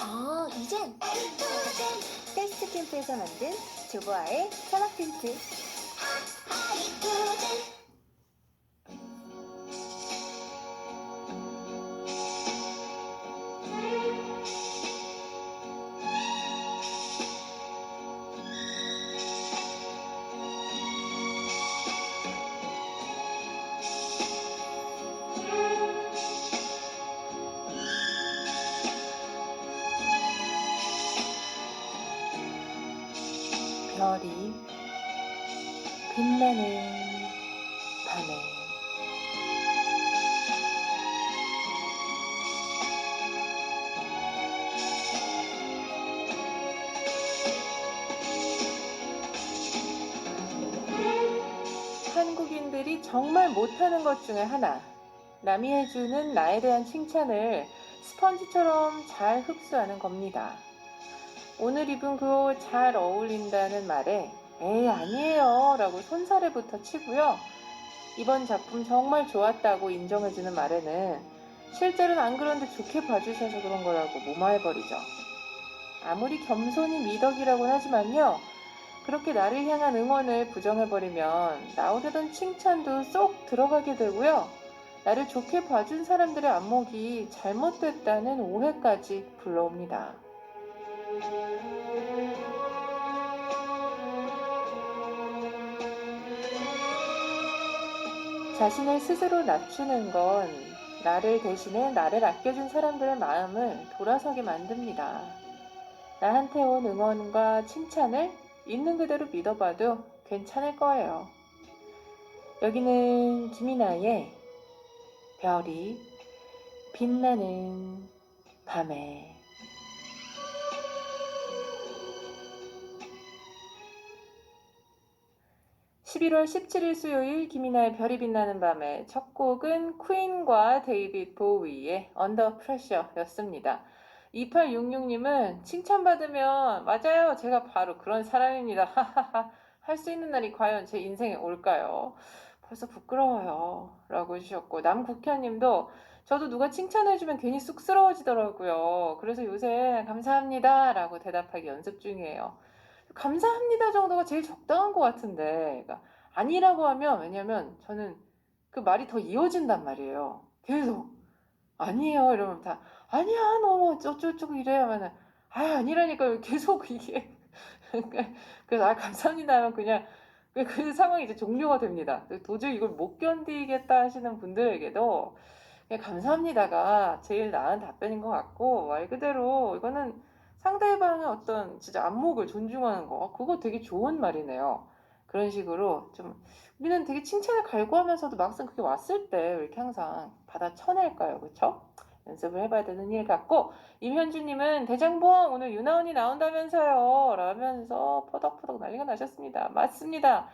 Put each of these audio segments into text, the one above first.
아, 이젠 텍스트 캠프에서 만든 조보아의 사막 틴트. 빛나는 밤에 한국인들이 정말 못하는 것 중에 하나 남이 해주는 나에 대한 칭찬을 스펀지처럼 잘 흡수하는 겁니다. 오늘 입은 그 옷 잘 어울린다는 말에 에이 아니에요 라고 손사래부터 치고요. 이번 작품 정말 좋았다고 인정해주는 말에는 실제로는 안 그런데 좋게 봐주셔서 그런 거라고 무마해버리죠. 아무리 겸손히 미덕이라고는 하지만요. 그렇게 나를 향한 응원을 부정해버리면 나오려던 칭찬도 쏙 들어가게 되고요. 나를 좋게 봐준 사람들의 안목이 잘못됐다는 오해까지 불러옵니다. 자신을 스스로 낮추는 건 나를 대신해 나를 아껴준 사람들의 마음을 돌아서게 만듭니다. 나한테 온 응원과 칭찬을 있는 그대로 믿어봐도 괜찮을 거예요. 여기는 김이나의 별이 빛나는 밤에 11월 17일 수요일 김이나의 별이 빛나는 밤의 첫 곡은 퀸과 데이빗 보위의 언더 프레셔였습니다. 2866님은 칭찬받으면 맞아요. 제가 바로 그런 사람입니다. 하하하. 할 수 있는 날이 과연 제 인생에 올까요? 벌써 부끄러워요. 라고 해주셨고 남국현 님도 저도 누가 칭찬해주면 괜히 쑥스러워지더라고요. 그래서 요새 감사합니다. 라고 대답하기 연습 중이에요. 감사합니다 정도가 제일 적당한 것 같은데 그러니까 아니라고 하면 왜냐면 저는 그 말이 더 이어진단 말이에요. 계속. 아니에요. 이러면 다 아니야. 너무 어쩌고저쩌고 이래. 하면은 아 아니라니까요. 계속 이게. 그래서 아 감사합니다. 하면 그냥 그, 그 상황이 이제 종료가 됩니다. 도저히 이걸 못 견디겠다 하시는 분들에게도 그냥 감사합니다가 제일 나은 답변인 것 같고 말 그대로 이거는 상대방의 어떤 진짜 안목을 존중하는 거 그거 되게 좋은 말이네요. 그런 식으로 좀 우리는 되게 칭찬을 갈구하면서도 막상 그게 왔을 때왜 이렇게 항상 받아 쳐낼까요, 그렇죠? 연습을 해봐야 되는 일 같고 임현주님은 대장봉 오늘 유나 언니 나온다면서요 라면서 퍼덕퍼덕 난리가 나셨습니다. 맞습니다.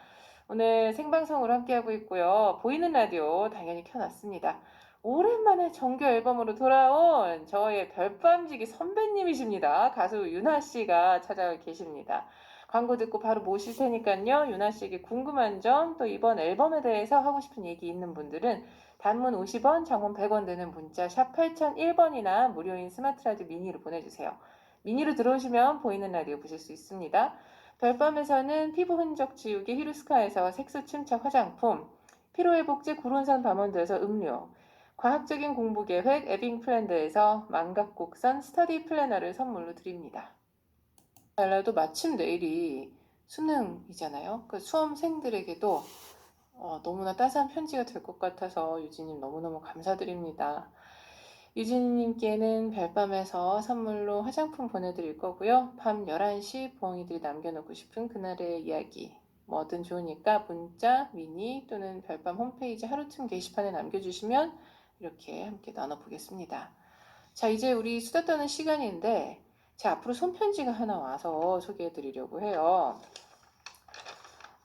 오늘 생방송으로 함께하고 있고요. 보이는 라디오 당연히 켜놨습니다. 오랜만에 정규 앨범으로 돌아온 저의 별밤지기 선배님이십니다. 가수 유나 씨가 찾아와 계십니다. 광고 듣고 바로 모실 테니까요. 유나 씨에게 궁금한 점, 또 이번 앨범에 대해서 하고 싶은 얘기 있는 분들은 단문 50원, 장문 100원 되는 문자 샵 8001번이나 무료인 스마트 라디오 미니로 보내주세요. 미니로 들어오시면 보이는 라디오 보실 수 있습니다. 별밤에서는 피부 흔적 지우개 히루스카에서 색소 침착 화장품, 피로회복제 구론산 밤원도에서 음료, 과학적인 공부 계획 에빙 플랜드에서 망각곡선 스터디 플래너를 선물로 드립니다. 달라도 마침 내일이 수능이잖아요. 그 수험생들에게도 어, 너무나 따스한 편지가 될 것 같아서 유진님 너무너무 감사드립니다. 유진님께는 별밤에서 선물로 화장품 보내드릴 거고요. 밤 11시 부엉이들이 남겨놓고 싶은 그날의 이야기 뭐든 좋으니까 문자, 미니 또는 별밤 홈페이지 하루틈 게시판에 남겨주시면 이렇게 함께 나눠보겠습니다. 자, 이제 우리 수다 떠는 시간인데, 자, 앞으로 손편지가 하나 와서 소개해 드리려고 해요.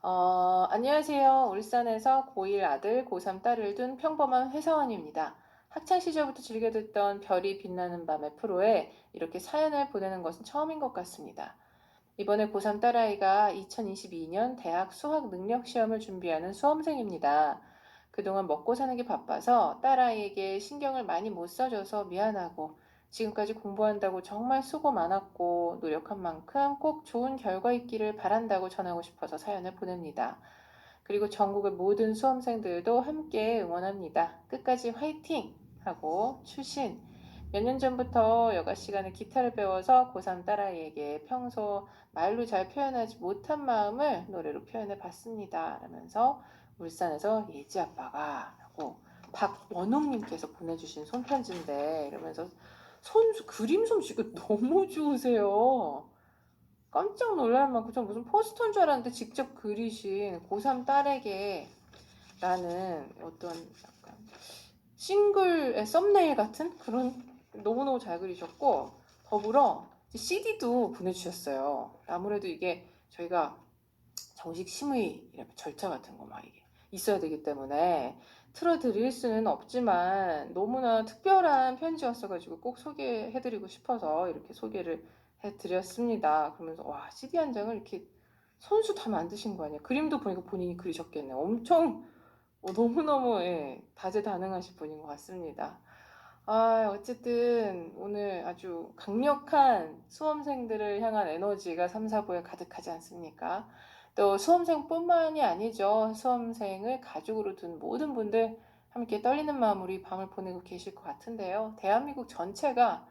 어, 안녕하세요. 울산에서 고1 아들, 고3 딸을 둔 평범한 회사원입니다. 학창 시절부터 즐겨 듣던 별이 빛나는 밤의 프로에 이렇게 사연을 보내는 것은 처음인 것 같습니다. 이번에 고3 딸아이가 2022년 대학 수학 능력 시험을 준비하는 수험생입니다. 그동안 먹고 사는 게 바빠서 딸아이에게 신경을 많이 못 써줘서 미안하고 지금까지 공부한다고 정말 수고 많았고 노력한 만큼 꼭 좋은 결과 있기를 바란다고 전하고 싶어서 사연을 보냅니다. 그리고 전국의 모든 수험생들도 함께 응원합니다. 끝까지 화이팅! 하고 출신 몇 년 전부터 여가 시간에 기타를 배워서 고3 딸아이에게 평소 말로 잘 표현하지 못한 마음을 노래로 표현해 봤습니다. 라면서 울산에서 예지 아빠가 라고 박원웅님께서 보내주신 손편지인데 이러면서 손 그림 솜씨가 너무 좋으세요. 깜짝 놀랄 만큼 전 무슨 포스터인 줄 알았는데 직접 그리신 고3 딸에게 라는 어떤 약간 싱글의 썸네일 같은 그런 너무너무 잘 그리셨고 더불어 CD도 보내주셨어요. 아무래도 이게 저희가 정식 심의 절차 같은 거 막 이게 있어야 되기 때문에 틀어드릴 수는 없지만 너무나 특별한 편지였어가지고 꼭 소개해드리고 싶어서 이렇게 소개를 해드렸습니다. 그러면서 와 CD 한 장을 이렇게 손수 다 만드신 거 아니에요? 그림도 보니까 본인이 그리셨겠네요. 엄청 어, 너무너무 예, 다재다능하신 분인 것 같습니다. 아, 어쨌든 오늘 아주 강력한 수험생들을 향한 에너지가 3, 4부에 가득하지 않습니까? 또 수험생뿐만이 아니죠. 수험생을 가족으로 둔 모든 분들 함께 떨리는 마음으로 이 밤을 보내고 계실 것 같은데요. 대한민국 전체가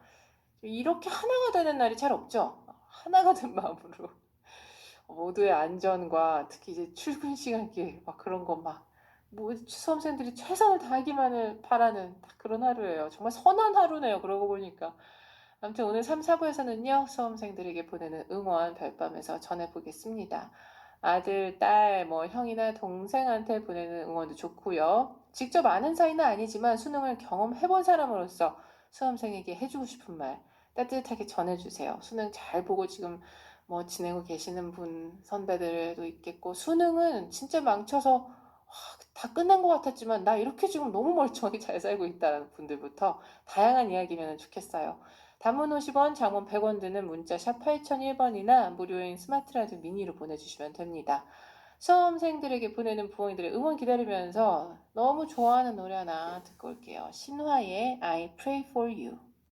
이렇게 하나가 되는 날이 잘 없죠. 하나가 된 마음으로 모두의 안전과 특히 이제 출근 시간길 막 그런 거 막 뭐 수험생들이 최선을 다하기만을 바라는 딱 그런 하루예요. 정말 선한 하루네요. 그러고 보니까. 아무튼 오늘 3, 4부에서는요. 수험생들에게 보내는 응원 별밤에서 전해보겠습니다. 아들, 딸, 뭐 형이나 동생한테 보내는 응원도 좋고요. 직접 아는 사이는 아니지만 수능을 경험해본 사람으로서 수험생에게 해주고 싶은 말 따뜻하게 전해주세요. 수능 잘 보고 지금 뭐 지내고 계시는 분 선배들도 있겠고 수능은 진짜 망쳐서 와, 다 끝난 것 같았지만 나 이렇게 지금 너무 멀쩡하게 잘 살고 있다는 분들부터 다양한 이야기면 좋겠어요. 단문 50원, 장문 100원 드는 문자 샵 8001번이나 무료인 스마트 라디오 미니로 보내주시면 됩니다. 수험생들에게 보내는 부모님들의 응원 기다리면서 너무 좋아하는 노래 하나 듣고 올게요. 신화의 I Pray For You.